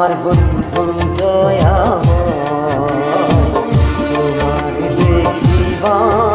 আমার বন্ধু দয়া তোমার দেখিবার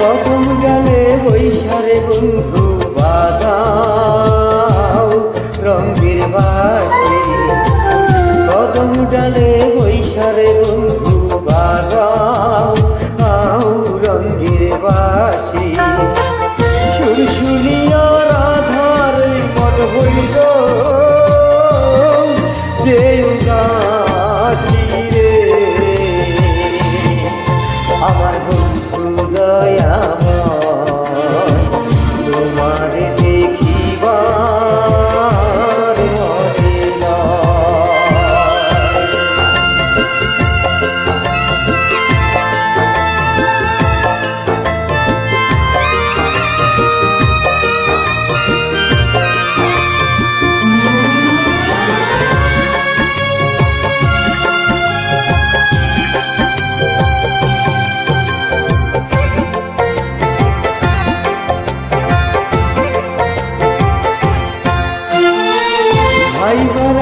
প্রথম গেলে বৈশারে বন্ধু বাজাও? রঙ্গের বাসি কদম ডালে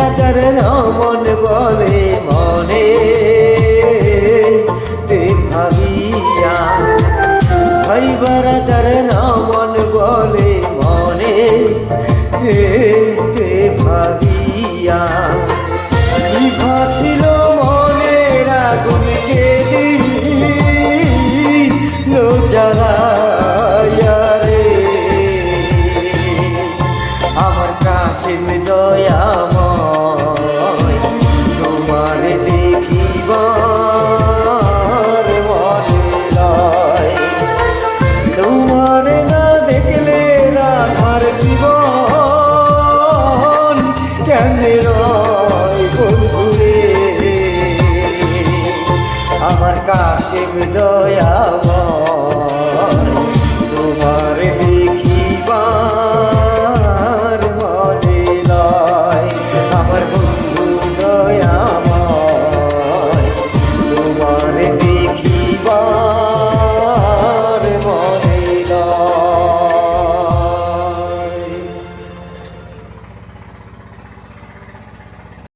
রাজার রমন বলে মনে। তে ভাবিয়া ভাইব রাজার রমন বলে মনে। তে ভাবিয়া ছিল মনের আগুনকে লো যারা আমার কাশিম দয়া অসীম দয়াবা